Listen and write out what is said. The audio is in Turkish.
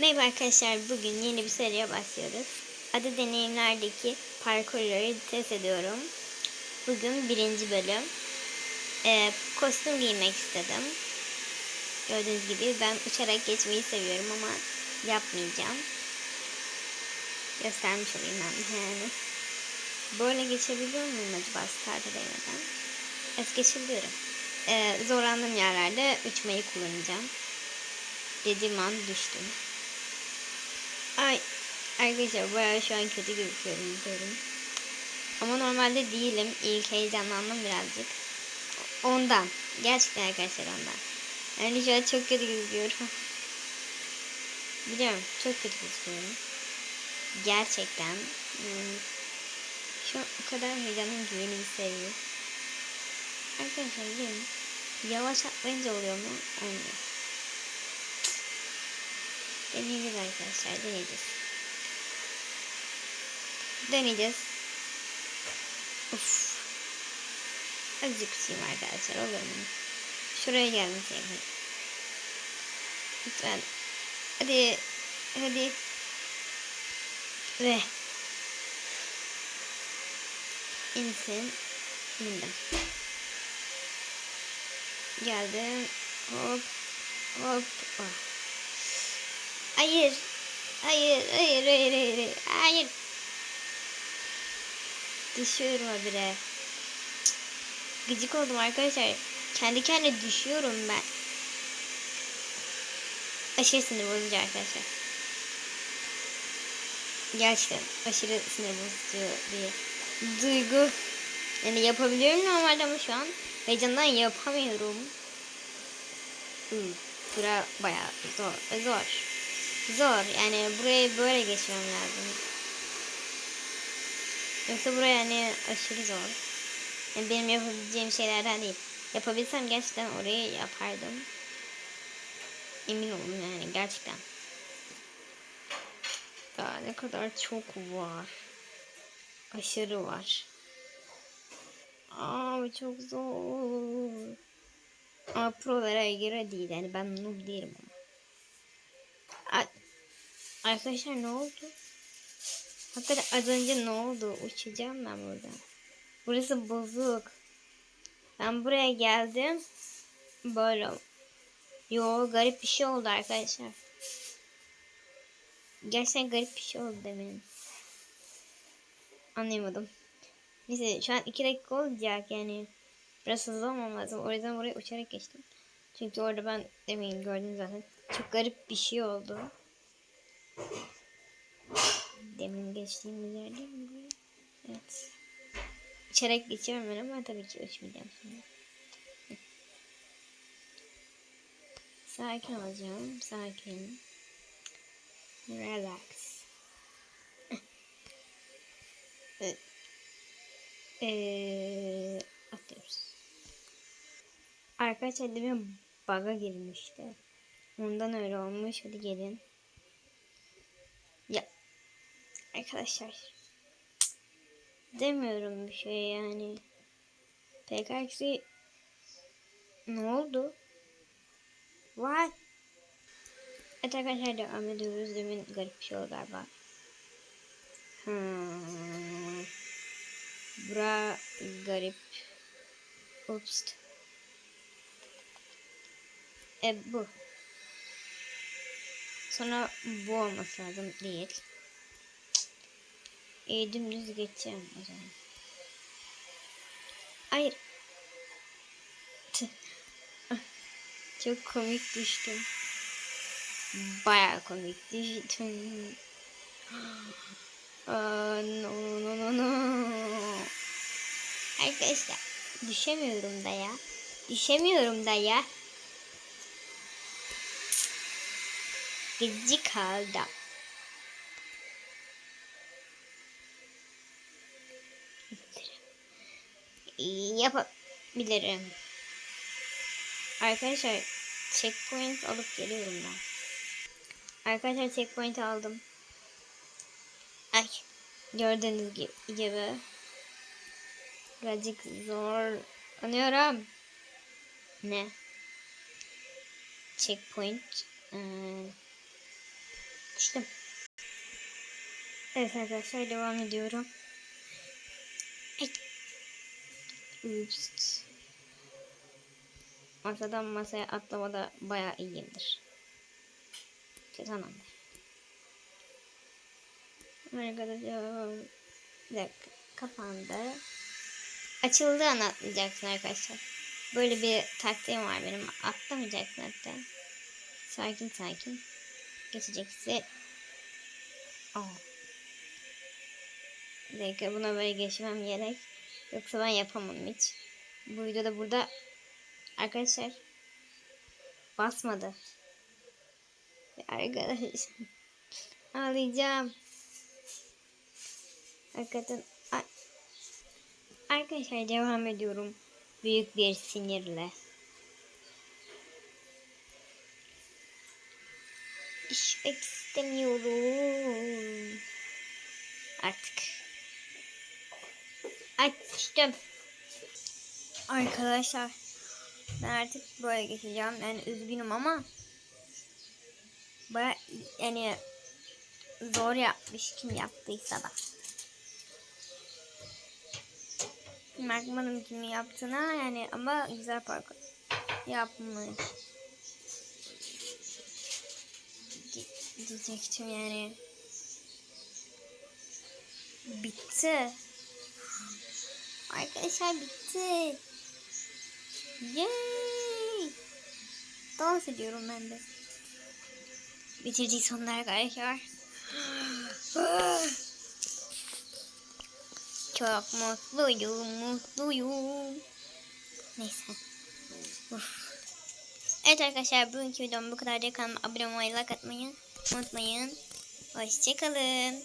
Merhaba arkadaşlar, bugün yeni bir seriye başlıyoruz. Adı deneyimlerdeki parkurları test ediyorum. Bugün birinci bölüm. Ee, kostüm giymek istedim. Gördüğünüz gibi ben uçarak geçmeyi seviyorum ama yapmayacağım. Göstermiş olayım ben yani. Böyle geçebiliyor muyum acaba start edemeden? Evet geçebiliyorum. Ee, zorlandığım yerlerde uçmayı kullanacağım. Dediğim an düştüm. Ay arkadaşlar bayağı şu an kötü gözüküyorum diyorum. Ama normalde değilim. İlk heyecanlandım birazcık. Ondan. Gerçekten arkadaşlar ondan. Yani şu an çok kötü gözüküyorum. Biliyorum çok kötü gözüküyorum. Gerçekten. Hmm. Şu an o kadar heyecanlıyım ki yeni bir seviye. Arkadaşlar gelin. Yavaş atlayınca oluyor mu? Olmuyor. Deneyeceğiz arkadaşlar. Deneyeceğiz. Deneyeceğiz. Uf. Azıcık uçayım arkadaşlar. Olur mu? Şuraya gelmesi yakın. Lütfen. Hadi. Hadi. Ve. İnsin. İndim. Geldim. Hop. Hop. Oh. Hayır. Hayır, hayır, hayır, hayır, hayır. Düşüyorum habire. Gıcık oldum arkadaşlar. Kendi kendine düşüyorum ben. Aşırı sinir bozucu arkadaşlar. Gerçekten aşırı sinir bozucu bir duygu. Yani yapabiliyorum normalde ama şu an heyecandan yapamıyorum. Hmm, bura bayağı zor. Zor. Zor. Yani burayı böyle geçmem lazım. Yoksa buraya hani aşırı zor. Yani benim yapabileceğim şeylerden değil. Yapabilsem gerçekten orayı yapardım. Emin olun yani gerçekten. Daha ne kadar çok var. Aşırı var. Aa bu çok zor. Ama prolara göre değil. Yani ben noob değilim ama. Arkadaşlar ne oldu? Hakikaten az önce ne oldu? Uçacağım ben buradan. Burası bozuk. Ben buraya geldim. Böyle. Yo garip bir şey oldu arkadaşlar. Gerçekten garip bir şey oldu demin. Anlayamadım. Neyse şu an 2 dakika olacak yani. Biraz hızlı olmam lazım. O yüzden buraya uçarak geçtim. Çünkü orada ben demin gördüm zaten. Çok garip bir şey oldu. Demin geçtiğimiz yerde mi? Evet. İçerek geçiyorum ben ama tabii ki uçmayacağım şimdi. Sakin olacağım. Sakin. Relax. evet. Ee, atlıyoruz. Arkadaşlar demin bug'a girmişti. Ondan öyle olmuş. Hadi gelin. Ya arkadaşlar demiyorum bir şey yani. PKX ne oldu? What? Evet arkadaşlar devam ediyoruz. Demin garip bir şey oldu galiba. Hmm. Bura garip. Ups. E bu. Sonra bu olması lazım değil. E, dümdüz geçeceğim o zaman. Hayır. Çok komik düştüm. Baya komik düştüm. Aa, no no no no. Arkadaşlar düşemiyorum da ya. Düşemiyorum da ya. Gıcık aldım. Yapabilirim. Arkadaşlar checkpoint alıp geliyorum ben. Arkadaşlar checkpoint aldım. Ay gördüğünüz gibi birazcık zor anıyorum. Ne? Checkpoint. Ee, Düştüm. Evet arkadaşlar devam ediyorum. Ay. Masadan masaya atlamada bayağı iyiyimdir. Kötü anlamda. Arkadaşlar bir dakika kapandı. Açıldığı an atlayacaksın arkadaşlar. Böyle bir taktiğim var benim. Atlamayacaksın hatta. Sakin sakin. Geçecekse. Aa. Bir dakika buna böyle geçmem gerek. Yoksa ben yapamam hiç. Bu videoda burada arkadaşlar basmadı. Arkadaşlar ağlayacağım. Hakikaten arkadaşlar devam ediyorum. Büyük bir sinirle. İşmek istemiyorum. Artık. Açtım. Arkadaşlar ben artık böyle geçeceğim. Yani üzgünüm ama baya yani zor yapmış kim yaptıysa da. Bakmadım kim yaptığına yani ama güzel parkur yapmış. Di- diyecektim yani. Bitti. Arkadaşlar bitti. Yay! Dans ediyorum ben de. Bitirdik sonunda arkadaşlar. Çok mutluyum, mutluyum. Neyse. Uf. Evet arkadaşlar bugünkü videom bu kadar. Kanalıma abone olmayı, like atmayı unutmayın. Hoşçakalın.